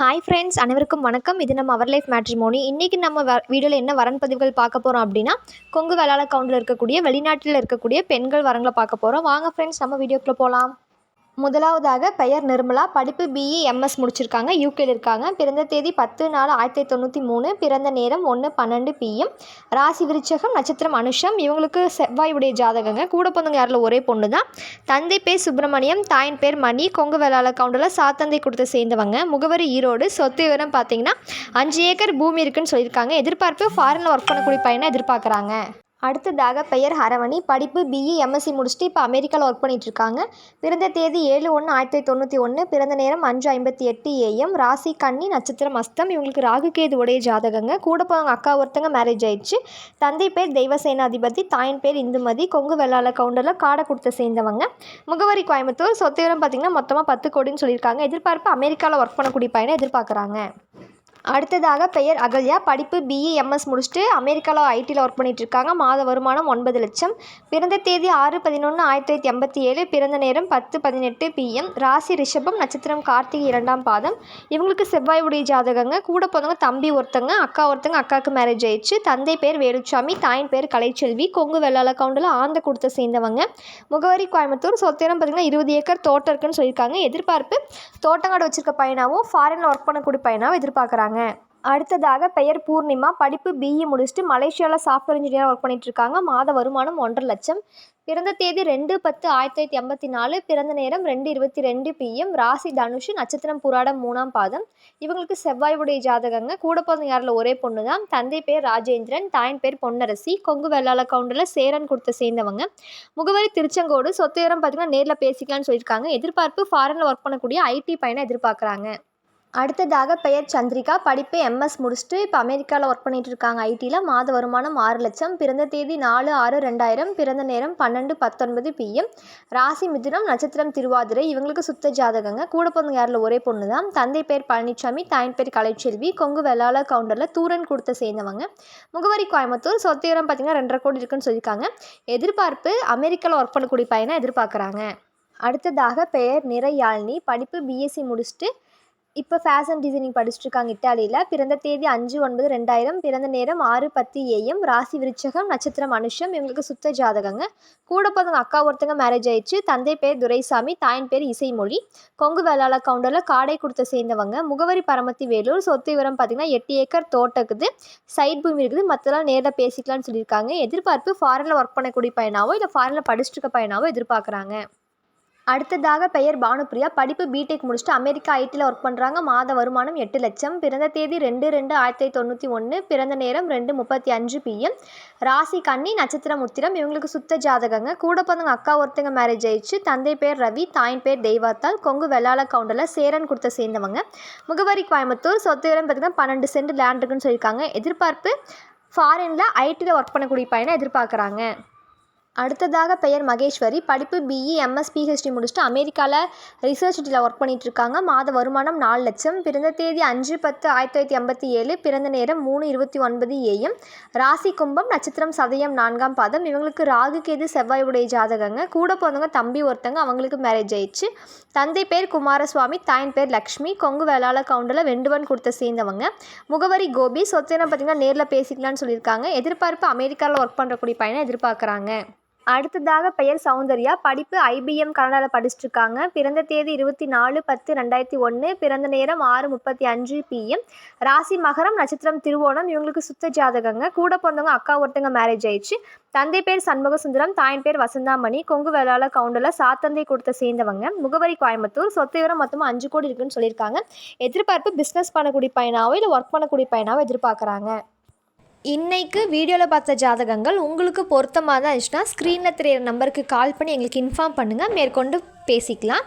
Hi friends அனைவருக்கும் வணக்கம். இது நம்ம அவர் லைஃப் மேட்ரிமோனி இன்றைக்கி நம்ம வ வீடியோவில் என்ன வரன் பதிவுகள் பார்க்க போகிறோம் அப்படின்னா கொங்கு வேளாள கவுண்டில் இருக்கக்கூடிய வெளிநாட்டில் இருக்கக்கூடிய பெண்கள் வரங்களை பார்க்க போகிறோம் வாங்க ஃப்ரெண்ட்ஸ் நம்ம வீடியோக்குள்ளே போகலாம் முதலாவதாக பெயர் நிர்மலா. படிப்பு பிஇ எம்எஸ் முடிச்சிருக்காங்க. யூகேல இருக்காங்க. பிறந்த தேதி பத்து நாலு ஆயிரத்தி தொண்ணூற்றி மூணு. பிறந்த நேரம் ஒன்று பன்னெண்டு பிஎம் ராசி விருச்சகம் நட்சத்திரம் அனுஷம். இவங்களுக்கு செவ்வாய் உடைய ஜாதகங்க. கூட பிறந்தவங்க யாரில் ஒரே பொண்ணு தான் தந்தை பேர் சுப்பிரமணியம் தாயின் பேர் மணி. கொங்கு வேளாள கவுண்டரில் சாத்தந்தை கொடுத்து சேர்ந்தவங்க. முகவரி ஈரோடு. சொத்து விவரம் பார்த்தீங்கன்னா அஞ்சு ஏக்கர் பூமி இருக்குன்னு சொல்லியிருக்காங்க. எதிர்பார்ப்பு ஃபாரினில் ஒர்க் பண்ணக்கூடிய பையனை எதிர்பார்க்குறாங்க. அடுத்ததாக பெயர் ஹரவணி. படிப்பு பிஇ எம்எஸ்சி முடிச்சுட்டு இப்போ அமெரிக்காவில் ஒர்க் பண்ணிகிட்ருக்காங்க இருக்காங்க பிறந்த தேதி ஏழு ஒன்று ஆயிரத்தி தொள்ளாயிரத்தி தொண்ணூற்றி ஒன்று பிறந்த நேரம் அஞ்சு ஐம்பத்தி எட்டு ஏஎம் ராசி கன்னி நட்சத்திரம் அஸ்தம். இவங்களுக்கு ராகுகேது உடைய ஜாதகங்க. கூட போவாங்க அக்கா ஒருத்தங்க மேரேஜ் ஆயிடுச்சு. தந்தை பேர் தெய்வசேனாதிபதி தாயின் பேர் இந்துமதி கொங்கு வெள்ளாள கவுண்டரில் காடை கொடுத்து சேர்ந்தவங்க. முகவரி கோயம்புத்தூர். சொத்து விவரம் பார்த்திங்கன்னா மொத்தமாக பத்து கோடின்னு சொல்லியிருக்காங்க. எதிர்பார்ப்பு அமெரிக்காவில் ஒர்க் பண்ணக்கூடிய பையனை எதிர்பார்க்குறாங்க. அடுத்ததாக பெயர் அகல்யா. படிப்பு பிஇ எம்எஸ் முடிச்சுட்டு அமெரிக்காவில் ஐடியில் ஒர்க் பண்ணிகிட்ருக்காங்க இருக்காங்க மாத வருமானம் ஒன்பது லட்சம். பிறந்த தேதி ஆறு பதினொன்று ஆயிரத்தி தொள்ளாயிரத்தி எண்பத்தி ஏழு. பிறந்த நேரம் பத்து பதினெட்டு பிஎம் ராசி ரிஷபம் நட்சத்திரம் கார்த்திகை இரண்டாம் பாதம். இவங்களுக்கு செவ்வாய் உடைய ஜாதகங்க. கூட பிறந்தவங்க தம்பி ஒருத்தங்க அக்கா ஒருத்தங்க அக்காவுக்கு மேரேஜ் ஆயிடுச்சு. தந்தை பேர் வேலுச்சாமி தாயின் பேர் கலைச்செல்வி. கொங்கு வெள்ளாள கவுண்டில் ஆந்த கொடுத்த சேர்ந்தவங்க. முகவரி கோயம்புத்தூர் சொத்திரம் பார்த்திங்கன்னா இருபது ஏக்கர் தோட்டம் இருக்குன்னு சொல்லியிருக்காங்க. எதிர்பார்ப்பு தோட்டங்காடு வச்சிருக்க பையனாகவும் ஃபாரினில் ஒர்க் பண்ணக்கூடிய பையனாகவும் எதிர்பார்க்குறாங்க. அடுத்ததாக பெயர் பூர்ணிமா. படிப்பு பிஇ முடிச்சுட்டு மலேசியாவில் சாஃப்ட்வேர் இன்ஜினியராக ஒர்க் பண்ணிட்டு இருக்காங்க மாத வருமானம் ஒன்றரை லட்சம். பிறந்த தேதி ரெண்டு பத்து ஆயிரத்தி தொள்ளாயிரத்தி எண்பத்தி நாலு. பிறந்த நேரம் ரெண்டு இருபத்தி ரெண்டு பிஎம் ராசி தனுஷு நட்சத்திரம் புராடம் மூணாம் பாதம். இவங்களுக்கு செவ்வாயுடைய ஜாதகங்க. கூட பிறந்த யாரில் ஒரே பொண்ணு தான் தந்தை பேர் ராஜேந்திரன். தாயின் பேர் பொன்னரசி. கொங்கு வெள்ளாள கவுண்டரில் சேரன் கொடுத்த சேர்ந்தவங்க. முகவரி திருச்செங்கோடு. சொத்து உயரம் பார்த்தீங்கன்னா நேரில் பேசிக்கலாம்னு சொல்லியிருக்காங்க. எதிர்பார்ப்பு ஃபாரினில் ஒர்க் பண்ணக்கூடிய ஐடி பையனை எதிர்பார்க்குறாங்க. அடுத்ததாக பெயர் சந்திரிகா. படிப்பு எம்எஸ் முடிச்சுட்டு இப்போ அமெரிக்காவில் ஒர்க் பண்ணிட்டு இருக்காங்க. ஐடியில் மாத வருமானம் ஆறு லட்சம். பிறந்த தேதி நாலு ஆறு ரெண்டாயிரம். பிறந்த நேரம் பன்னெண்டு பத்தொன்பது பிஎம் ராசி மிதுனம் நட்சத்திரம் திருவாதிரை. இவங்களுக்கு சுத்த ஜாதகங்க. கூட பிறந்த யாரில் ஒரே பொண்ணு தான் தந்தை பேர் பழனிசாமி தாயின் பேர் கலைச்செல்வி. கொங்கு வெள்ளாள கவுண்டரில் தூரன் கொடுத்த சேர்ந்தவங்க. முகவரி கோயம்புத்தூர். சொத்து பார்த்தீங்கன்னா ரெண்டரை கோடி இருக்குன்னு சொல்லியிருக்காங்க. எதிர்பார்ப்பு அமெரிக்காவில் ஒர்க் பண்ணக்கூடிய பையனை எதிர்பார்க்குறாங்க. அடுத்ததாக பெயர் நிறையாழினி படிப்பு பிஎஸ்சி முடிச்சுட்டு இப்போ ஃபேஷன் டிசைனிங் படிச்சுட்டு இருக்காங்க இட்டாலியில் பிறந்த தேதி அஞ்சு ஒன்பது ரெண்டாயிரம். பிறந்த நேரம் ஆறு பத்து ஏஎம். ராசி விருச்சகம் நட்சத்திரம் அனுஷம் இவங்களுக்கு சுத்த ஜாதகங்க. கூட பிறந்தவங்க அக்கா ஒருத்தங்க மேரேஜ் ஆயிடுச்சு. தந்தை பேர் துரைசாமி தாயின் பேர் இசைமொழி. கொங்கு வேளாள கவுண்டரில் காடை கொடுத்த சேர்ந்தவங்க. முகவரி பரமத்தி வேலூர். சொத்து விவரம் பார்த்திங்கன்னா எட்டு ஏக்கர் தோட்டக்குது சைட் பூமி இருக்குது. மற்றெல்லாம் நேரில் பேசிக்கலாம்னு சொல்லியிருக்காங்க. எதிர்பார்ப்பு ஃபாரினில் ஒர்க் பண்ணக்கூடிய பையனாவோ இல்லை ஃபாரினில் படிச்சுட்டு இருக்க பையனாவோ எதிர்பார்க்குறாங்க. அடுத்ததாக பெயர் பானுப்ரியா படிப்பு பிடெக் முடிச்சுட்டு அமெரிக்கா ஐடியில் ஒர்க் பண்ணுறாங்க மாத வருமானம் எட்டு லட்சம். பிறந்த தேதி ரெண்டு ரெண்டு ஆயிரத்தி தொண்ணூற்றி ஒன்று பிறந்த நேரம் ரெண்டு முப்பத்தி அஞ்சு பிஎம் ராசி கன்னி நட்சத்திரம் உத்திரம் இவங்களுக்கு சுத்த ஜாதகங்க. கூட பிறந்தவங்க அக்கா ஒருத்தங்க மேரேஜ் ஆயிடுச்சு. தந்தை பேர் ரவி தாயின் பேர் தெய்வாத்தால் கொங்கு வெள்ளாள கவுண்டரில் சேரன் கொடுத்த சேர்ந்தவங்க. முகவரி கோயம்புத்தூர். சொத்து விவரம் பார்த்திங்கன்னா பன்னெண்டு சென்ட் லேண்ட் இருக்குன்னு சொல்லியிருக்காங்க. எதிர்பார்ப்பு ஃபாரினில் ஐடியில் ஒர்க் பண்ணக்கூடிய பையனை எதிர்பார்க்குறாங்க. அடுத்ததாக பெயர் மகேஸ்வரி. படிப்பு பிஇ எம்எஸ் பிஹெச்டி முடிச்சுட்டு அமெரிக்காவில் ரிசர்ச் சிட்டியில் ஒர்க் பண்ணிகிட்டு இருக்காங்க மாத வருமானம் நாலு லட்சம். பிறந்த தேதி அஞ்சு பத்து ஆயிரத்தி தொள்ளாயிரத்தி எண்பத்தி ஏழு. பிறந்த நேரம் மூணு இருபத்தி ஒன்பது ஏஎம் ராசி கும்பம் நட்சத்திரம் சதயம் நான்காம் பாதம். இவங்களுக்கு ராகு கேது செவ்வாய் உடைய ஜாதகங்க. கூட பிறந்தவங்க தம்பி ஒருத்தங்க அவங்களுக்கு மேரேஜ் ஆயிடுச்சு. தந்தை பேர் குமாரசுவாமி தாயின் பேர் லக்ஷ்மி. கொங்கு வேளாள கவுண்டில் வெண்டுவன் கொடுத்த சேர்ந்தவங்க. முகவரி கோபி. சொத்துனா பார்த்திங்கன்னா நேரில் பேசிக்கலாம்னு சொல்லியிருக்காங்க. எதிர்பார்ப்பு அமெரிக்காவில் ஒர்க் பண்ணுறக்கூடிய பையனை எதிர்பார்க்குறாங்க. அடுத்ததாக பெயர் சௌந்தர்யா. படிப்பு ஐபிஎம் கனடாவில் படிச்சுட்டு இருக்காங்க பிறந்த தேதி இருபத்தி நாலு பத்து ரெண்டாயிரத்தி ஒன்று பிறந்த நேரம் ஆறு முப்பத்தி அஞ்சு பிஎம் ராசி மகரம் நட்சத்திரம் திருவோணம் இவங்களுக்கு சுத்த ஜாதகங்க. கூட பிறந்தவங்க அக்கா ஒருத்தங்க மேரேஜ் ஆயிடுச்சு. தந்தை பேர் சண்முக சுந்தரம் தாயின் பேர் வசந்தாமணி. கொங்கு வேளாள கவுண்டரில் சாத்தந்தை கொடுத்த சேர்ந்தவங்க. முகவரி கோயம்புத்தூர். சொத்து விவரம் மொத்தமாக அஞ்சு கோடி இருக்குன்னு சொல்லியிருக்காங்க. எதிர்பார்ப்பு பிஸ்னஸ் பண்ணக்கூடிய பையனாவோ இல்லை ஒர்க் பண்ணக்கூடிய பையனாவோ எதிர்பார்க்குறாங்க. இன்னைக்கு வீடியோவில் பார்த்த ஜாதகங்கள் உங்களுக்கு பொருத்தமாக தான் இருந்துச்சுன்னா ஸ்க்ரீனில் தெரியிற நம்பருக்கு கால் பண்ணி எங்களுக்கு இன்ஃபார்ம் பண்ணுங்கள் மேற்கொண்டு பேசிக்கலாம்.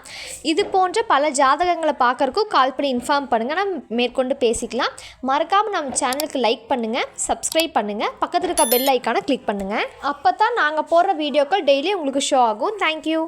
இது போன்ற பல ஜாதகங்களை பார்க்குறக்கும் கால் பண்ணி இன்ஃபார்ம் பண்ணுங்கள் நம்ம மேற்கொண்டு பேசிக்கலாம். மறக்காமல் நம்ம சேனலுக்கு லைக் பண்ணுங்கள் சப்ஸ்கிரைப் பண்ணுங்கள் பக்கத்தில் இருக்க பெல் ஐக்கானை கிளிக் பண்ணுங்கள் அப்போ தான் நாங்கள் போடுற வீடியோக்கள் டெய்லி உங்களுக்கு ஷோ ஆகும். தேங்க்யூ